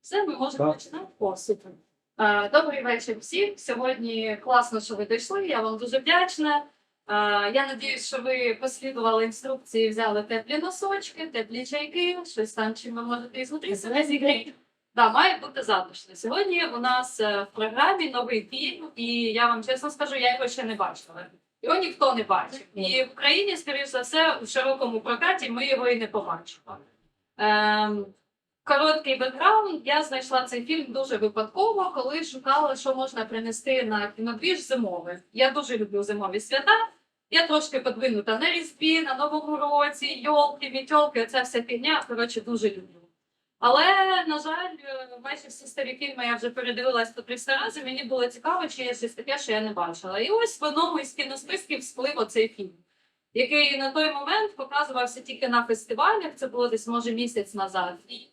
Все, ми можемо починати. О. Е, Добрий вечір всім. Сьогодні класно, що ви дійшли. Я вам дуже вдячна. Е, Я надіюсь, що ви послідували інструкції, взяли теплі носочки, теплі чайки, щось там, чим ви можете ізнутрі себе зігріти. Да, має бути затишно. Сьогодні у нас е, в програмі новий фільм, і я вам чесно скажу, я його ще не бачила. Його ніхто не бачив. І в Україні, скоріш за все, у широкому прокаті ми його і не побачимо. Ем, короткий бекграунд. Я знайшла цей фільм дуже випадково, коли шукала, що можна принести на кінодвіж зимовий. Я дуже люблю зимові свята. Я трошки подвинута на різдві, на новому році, йолки, мітьолки, це вся фігня. Коротше, дуже люблю. Але, на жаль, майже всі старі фільми я вже передивилась по 300 разів. Мені було цікаво, чи є щось таке, що я не бачила. І ось в одному із кіносписків сплив оцей фільм, який на той момент показувався тільки на фестивалях. Це було десь може місяць назад. І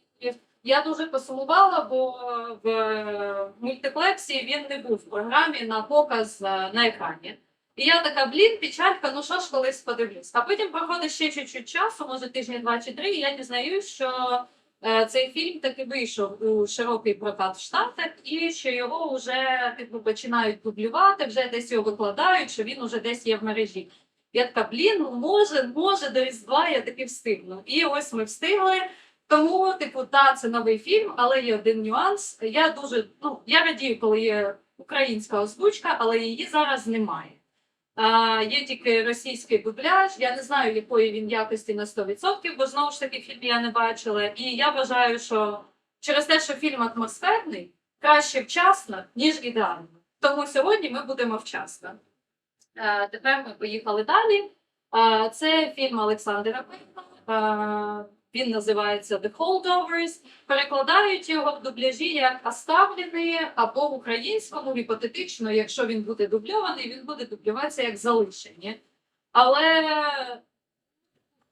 я дуже посумувала, бо в е, мультиплексі він не був в програмі на показ е, на екрані. І я така, блін, печалька, ну що ж колись подивлюсь. А потім проходить ще чуть-чуть часу, може тижні два чи три, і я дізнаюсь, що цей фільм таки вийшов у широкий прокат в Штатах, і що його вже типу починають дублювати, вже десь його викладають, що він уже десь є в мережі. Я така, блін, ну може, може, до Різдва я таки встигну. І ось ми встигли. Тому, типу, та це новий фільм, але є один нюанс. Я дуже ну я радію, коли є українська озвучка, але її зараз немає. Є тільки російський дубляж. Я не знаю, якої він якості на 100%, бо знову ж таки фільм я не бачила. І я вважаю, що через те, що фільм атмосферний, краще вчасно, ніж ідеально. Тому сьогодні ми будемо вчасно. Е, тепер ми поїхали далі. Е, це фільм Олександра Пейна. Він називається The Holdovers. Перекладають його в дубляжі як оставлений або в українському гіпотетично, якщо він буде дубльований, він буде дублюватися як залишені. Але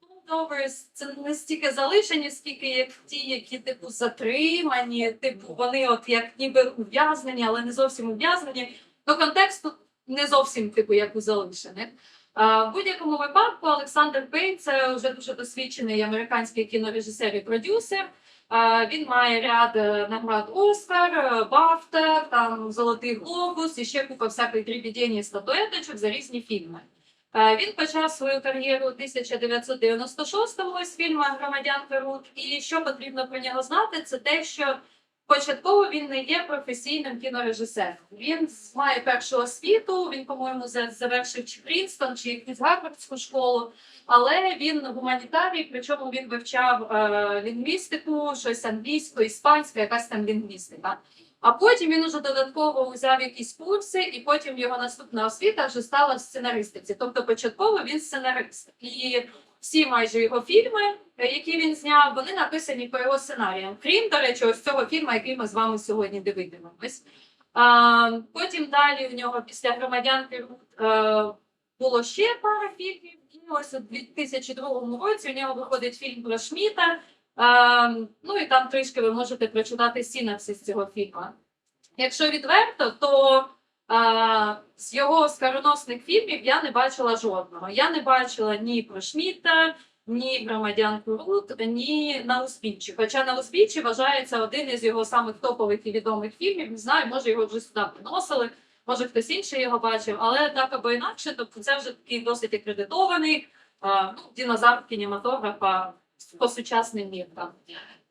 Holdovers – це не стільки залишені, скільки як ті, які типу затримані, типу вони от як ніби ув'язнені, але не зовсім ув'язнені. До контексту не зовсім типу як у залишених. В будь-якому випадку Олександр Пейн це вже дуже досвідчений американський кінорежисер і продюсер. Він має ряд е, наград Оскар, е, Бафта, там Золотий Глобус і ще купа всяких дрібідень і статуеточок за різні фільми. Він почав свою кар'єру у 1996-му з фільму Громадянка Рут. І що потрібно про нього знати, це те, що Початково він не є професійним кінорежисером. Він має першу освіту. Він, по-моєму, завершив чи Прінстон, чи якусь Гарвардську школу. Але він гуманітарій, причому він вивчав е, лінгвістику, щось англійську, іспанську, якась там лінгвістика. А потім він уже додатково взяв якісь курси, і потім його наступна освіта вже стала в сценаристиці. Тобто, початково він сценарист. І всі майже його фільми, е, які він зняв, вони написані по його сценаріям. Крім, до речі, ось цього фільму, який ми з вами сьогодні дивитимемось. Потім далі у нього після громадянки е, було ще пара фільмів. І ось у 2002 році у нього виходить фільм про Шміта. Е, ну і там трішки ви можете прочитати синапсис цього фільму. Якщо відверто, то з його скороносних фільмів я не бачила жодного. Я не бачила ні про Шміта, ні громадянку Рут, ні на узбіччі. Хоча на узбіччі вважається один із його самих топових і відомих фільмів. Не знаю, може його вже сюди приносили, може хтось інший його бачив, але так або інакше, тобто це вже такий досить акредитований ну, динозавр кінематографа по сучасним міркам.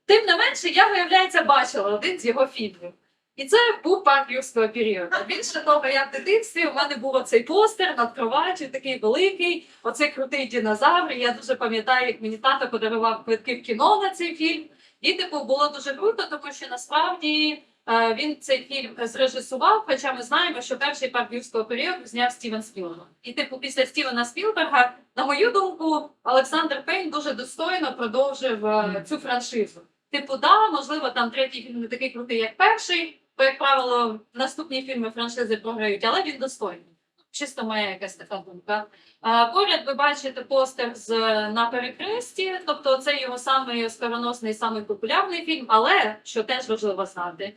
Тим не менше, я, виявляється, бачила один з його фільмів. І це був парк юрського періоду. Більше того, я в дитинстві у мене був оцей постер над кроваттю, такий великий, оцей крутий динозавр. Я дуже пам'ятаю, як мені тато подарував квитки в кіно на цей фільм. І типу було дуже круто, тому що насправді е, він цей фільм зрежисував. Хоча ми знаємо, що перший парк юрського періоду зняв Стівен Спілберг. І типу, після Стівена Спілберга, на мою думку, Олександр Пейн дуже достойно продовжив е, цю франшизу. Типу, да, можливо, там третій фільм не такий крутий, як перший, бо, як правило, наступні фільми франшизи програють, але він достойний. Чисто моя якась така думка. А, поряд ви бачите постер з на перехресті, тобто це його самий скороносний, самий популярний фільм. Але що теж важливо знати,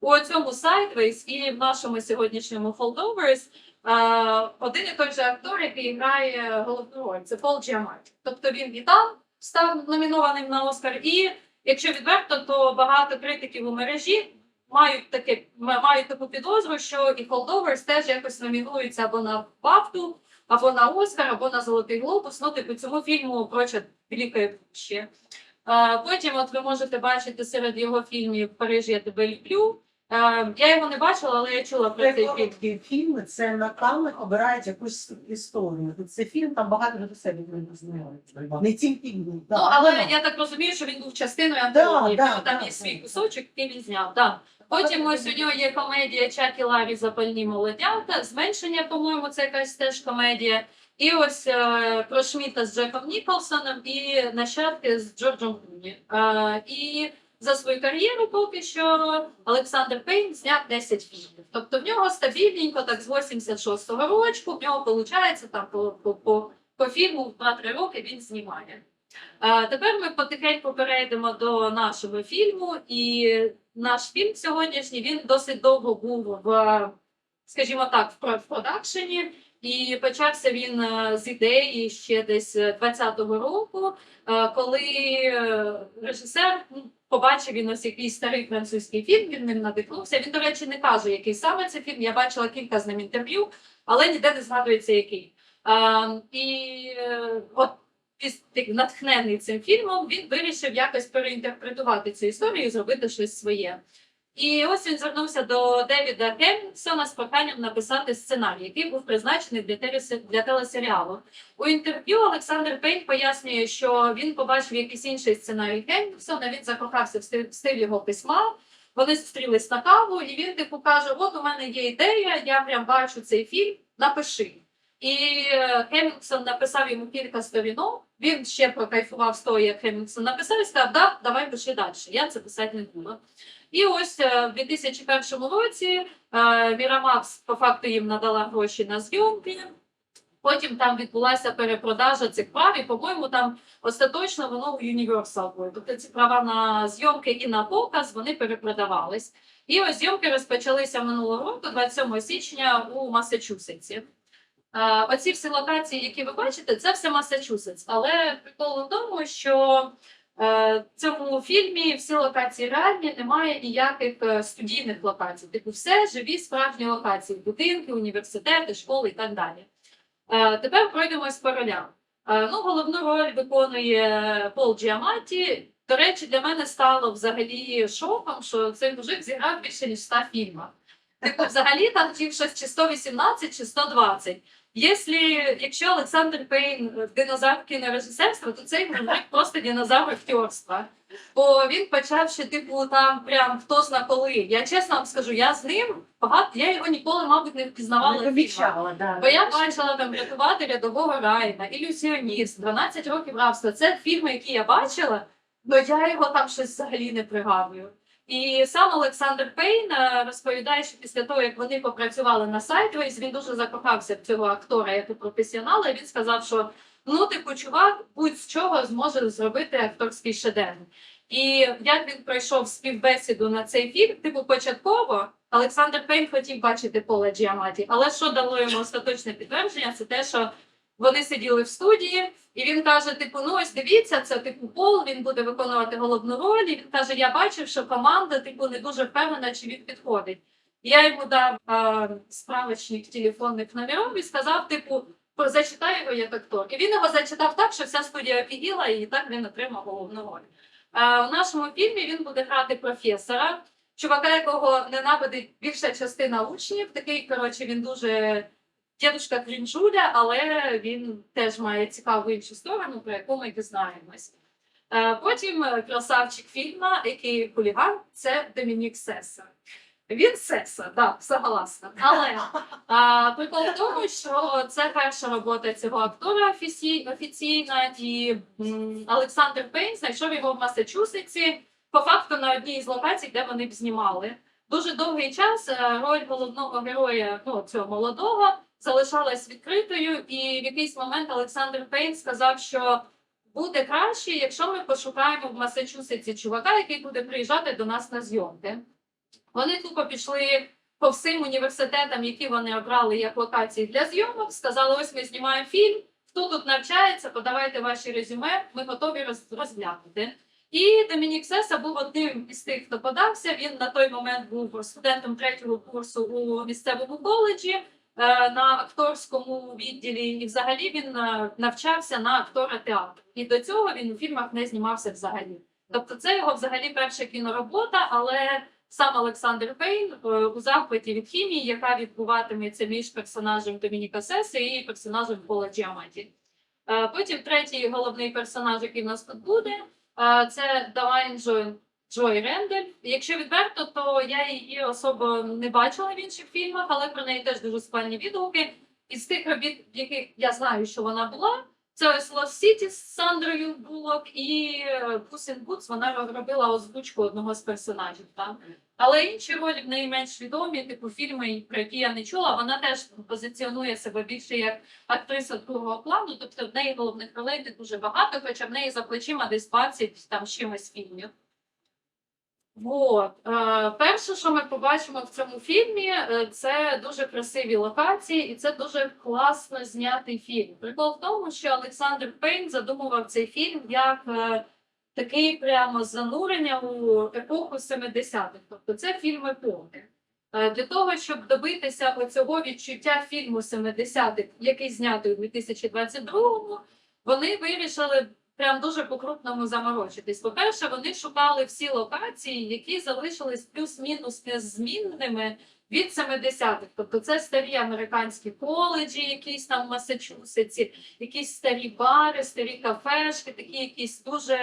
у цьому Sideways і в нашому сьогоднішньому Holdovers один і той же актор, який грає головну роль, це Пол Джіаматті. Тобто він і там став номінованим на Оскар. І якщо відверто, то багато критиків у мережі мають таке мають таку підозру, що і холдоверс теж якось номінуються або на Бафту, або на Оскар, або на Золотий Глобус. Ну, типу, цьому фільму проче Великої ще. Е, Потім, от ви можете бачити серед його фільмів Париж, я тебе люблю. Е, Я його не бачила, але я чула про Це цей фільм. короткі фільми, це на камерах обирають якусь історію. Це фільм, там багато до себе не знайомі. Не тільки він. Ну, але я так розумію, що він був частиною антології. да, там да, є свій да. кусочок, який він зняв. Да. Потім ось у нього є комедія Чакі Ларі Запальні молодята. Зменшення, по-моєму, це якась теж комедія. І ось е, про Шміта з Джеком Ніколсоном і нащадки з Джорджем Клуні. Е, і за свою кар'єру поки що Олександр Пейн зняв 10 фільмів. Тобто в нього стабільненько, так з 86-го року, в нього виходить там по, по, по, по фільму в 2-3 роки він знімає. Е, Тепер ми потихеньку перейдемо до нашого фільму, і наш фільм сьогоднішній він досить довго був в, скажімо так, в продакшені. І почався він е, з ідеї ще десь 20-го року, е, коли е, режисер ну, побачив він ось якийсь старий французький фільм, він ним надихнувся. Він, до речі, не каже, який саме це фільм. Я бачила кілька з ним інтерв'ю, але ніде не згадується який. А, І е, от натхнений цим фільмом, він вирішив якось переінтерпретувати цю історію і зробити щось своє. І ось він звернувся до Девіда Кеммінгсона з проханням написати сценарій, який був призначений для, телесеріалу. У інтерв'ю Олександр Пейн пояснює, що він побачив якийсь інший сценарій Кеммінгсона, він закохався в стиль, його письма. Вони зустрілись на каву, і він типу каже: От у мене є ідея, я прям бачу цей фільм, напиши. І е, написав йому кілька сторінок. Він ще прокайфував з того, як Хемінгсон написав, і сказав, да, давай пиши далі. Я це писати не буду. І ось е, в 2001 році е, Мірамакс по факту їм надала гроші на зйомки. Потім там відбулася перепродажа цих прав, і, по-моєму, там остаточно воно у Universal було. Тобто ці права на зйомки і на показ вони перепродавались. І ось зйомки розпочалися минулого року, 27 січня у Масачусетсі. Е, Оці всі локації, які ви бачите, це все Масачусетс. Але прикол в тому, що е, в цьому фільмі всі локації реальні, немає ніяких е, студійних локацій. Типу, все живі справжні локації: будинки, університети, школи і так далі. Е, Тепер пройдемось по ролям. Е, Ну, головну роль виконує Пол Джіаматті. До речі, для мене стало взагалі шоком, що цей мужик зіграв більше ніж 100 фільмах. Типу, взагалі там ті щось чи 118, чи 120. Якщо, якщо Олександр Пейн динозавр кінорежисерства, то цей мужик просто динозавр актерства. Бо він почав ще, типу, там прям хто зна коли. Я чесно вам скажу, я з ним багато, я його ніколи, мабуть, не впізнавала. Не помічала, да. Бо я бачила там рятувати рядового Райна, ілюзіоніст, 12 років рабства. Це фільми, які я бачила, але я його там щось взагалі не пригадую. І сам Олександр Пейн е, розповідає, що після того, як вони попрацювали на Sideways, він дуже закохався в цього актора як у професіонала. І він сказав, що ну, типу, чувак, будь-з чого зможе зробити акторський шедевр. І як він пройшов співбесіду на цей фільм, типу, початково Олександр Пейн хотів бачити Пола Джіаматі, але що дало йому остаточне підтвердження, це те, що вони сиділи в студії, і він каже: типу, ну ось дивіться, це типу Пол, він буде виконувати головну роль. І він каже: Я бачив, що команда типу не дуже впевнена, чи він підходить. Я йому дав а, справочник телефонних номерів і сказав, типу, зачитай його як актор. І він його зачитав так, що вся студія офігіла, і так він отримав головну роль. А, у нашому фільмі він буде грати професора, чувака, якого ненавидить більша частина учнів. Такий, коротше, він дуже дідушка крінжуля, але він теж має цікаву іншу сторону, про яку ми дізнаємось. Е, Потім е, красавчик фільма, який хуліган, це Домінік Сеса. Він Сеса, да, согласна. Але а, прикол в тому, що це перша робота цього актора офіційна, і м, Олександр Пейн знайшов його в Масачусетсі, по факту на одній із локацій, де вони б знімали. Дуже довгий час е, роль головного героя, ну цього молодого, залишалась відкритою, і в якийсь момент Олександр Пейн сказав, що буде краще, якщо ми пошукаємо в Масачусетсі чувака, який буде приїжджати до нас на зйомки. Вони тупо пішли по всім університетам, які вони обрали як локації для зйомок, сказали: ось ми знімаємо фільм. хто тут навчається, подавайте ваші резюме, ми готові розглянути. І Домінік Сеса був одним із тих, хто подався. Він на той момент був студентом третього курсу у місцевому коледжі на акторському відділі, і взагалі він е, навчався на актора театру. І до цього він у фільмах не знімався взагалі. Тобто, це його взагалі перша кіноробота, але сам Олександр Пейн е, у захваті від хімії, яка відбуватиметься між персонажем Домініка Сеси і персонажем Пола Джіаматі. Е, Потім третій головний персонаж, який в нас тут буде, е, це Давайн Джой, Джой Рендель. Якщо відверто, то я її особо не бачила в інших фільмах, але про неї теж дуже спальні відгуки. Із тих робіт, в яких я знаю, що вона була, це ось Lost City з Сандрою Буллок і е, Puss in Boots, вона робила озвучку одного з персонажів. Так? Але інші ролі в неї менш відомі, типу фільми, про які я не чула. Вона теж позиціонує себе більше як актриса другого плану, тобто в неї головних ролей не дуже багато, хоча в неї за плечима десь 20 там чимось фільмів. Вот. Е, перше, що ми побачимо в цьому фільмі, е, це дуже красиві локації, і це дуже класно знятий фільм. Прикол в тому, що Олександр Пейн задумував цей фільм як е, такий прямо занурення у епоху 70-х. Тобто це фільм епохи. Для того, щоб добитися оцього відчуття фільму 70-х, який знятий у 2022-му, вони вирішили прям дуже по-крупному заморочитись. По-перше, вони шукали всі локації, які залишились плюс-мінус незмінними від 70-х. Тобто це старі американські коледжі, якісь там в Масачусетсі, якісь старі бари, старі кафешки, такі якісь дуже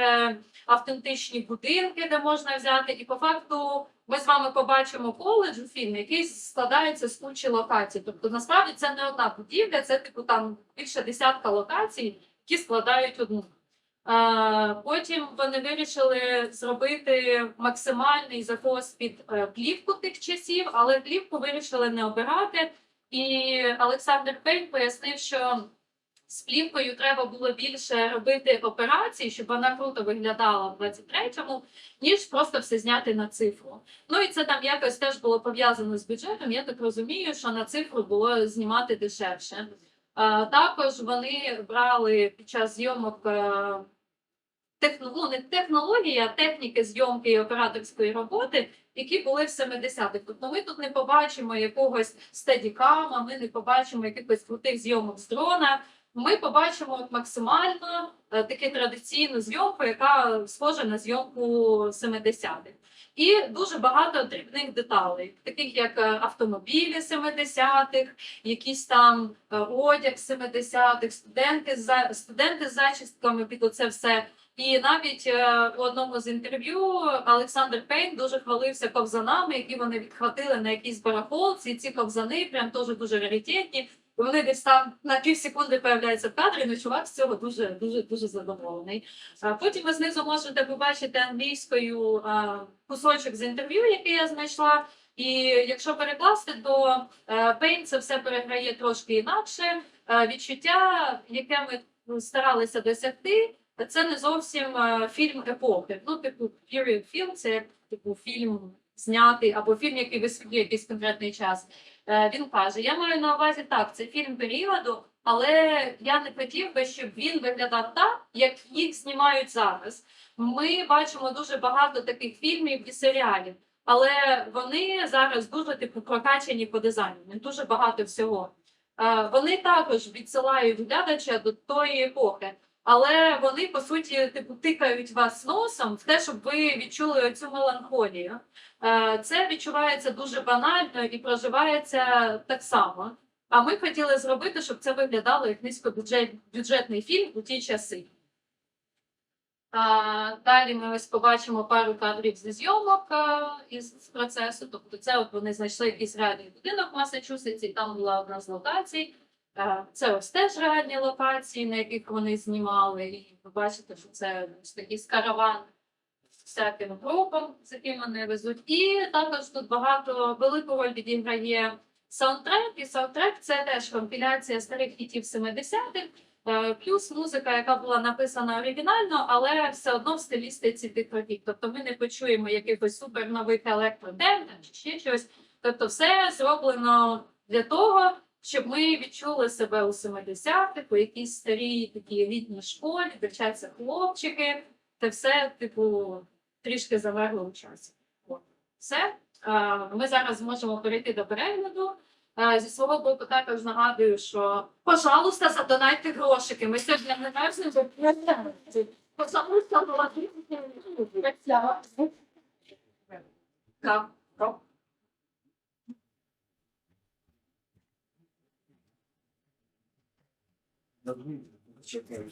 автентичні будинки, де можна взяти. І по факту ми з вами побачимо коледж у фільмі, який складається з кучі локацій. Тобто, насправді це не одна будівля, це типу там більше десятка локацій, які складають одну. Потім вони вирішили зробити максимальний захост під е, плівку тих часів, але плівку вирішили не обирати. І Олександр Пейн пояснив, що з плівкою треба було більше робити операцій, щоб вона круто виглядала в 23-му, ніж просто все зняти на цифру. Ну і це там якось теж було пов'язано з бюджетом. Я так розумію, що на цифру було знімати дешевше. Також вони брали під час зйомок е, техно, ну, не технології, а техніки зйомки і операторської роботи, які були в 70-х. Тобто ми тут не побачимо якогось стедікама, ми не побачимо якихось крутих зйомок з дрона. Ми побачимо максимально е, таку традиційну зйомку, яка схожа на зйомку 70-х. І дуже багато дрібних деталей, таких як е, автомобілі 70-х, якісь там е, одяг 70-х, студенти з студенти з зачістками під оце все. І навіть е, у одному з інтерв'ю Олександр Пейн дуже хвалився ковзанами, які вони відхватили на якійсь барахолці. Ці ковзани прям теж дуже раритетні. Вони десь там на пів секунди появляються в кадрі, ну чувак з цього дуже дуже дуже задоволений. А потім ви знизу можете побачити англійською кусочок з інтерв'ю, який я знайшла. І якщо перекласти, то е, Пейн це все переграє трошки інакше. Е, Відчуття, яке ми старалися досягти, це не зовсім е, фільм епохи. Ну, типу, period film, це типу фільм знятий або фільм, який висвітлює якийсь конкретний час. Е, Він каже: Я маю на увазі так, це фільм періоду, але я не хотів би, щоб він виглядав так, як їх знімають зараз. Ми бачимо дуже багато таких фільмів і серіалів, але вони зараз дуже типу прокачані по дизайну. дуже багато всього. Е, Вони також відсилають глядача до тої епохи. Але вони по суті типу тикають вас носом в те, щоб ви відчули цю меланхолію. Е, Це відчувається дуже банально і проживається так само. А ми хотіли зробити, щоб це виглядало як низькобюджетний фільм у ті часи. Далі ми ось побачимо пару кадрів зі зйомок із з процесу. Тобто, це от вони знайшли якийсь реальний будинок в Масачусетсі, там була одна з локацій. Е, Це ось теж реальні локації, на яких вони знімали. І ви бачите, що це ось такий з караван з всяким групам, з яким вони везуть. І також тут багато велику роль відіграє саундтрек. І саундтрек це теж компіляція старих хітів 70-х. Е, Плюс музика, яка була написана оригінально, але все одно в стилістиці тих років. Тобто ми не почуємо якихось супернових електротем чи ще щось. Тобто, все зроблено для того, щоб ми відчули себе у 70-х, у якійсь старій такій рідній школі, де вчаться хлопчики, та все, типу, трішки замерло у часі. Все. Ми зараз можемо перейти до перегляду. Зі свого боку також нагадую, що пожалуйста, задонайте грошики. Ми сьогодні не мерзнемо. Пожалуйста, голосуйте. Так. Чекаю.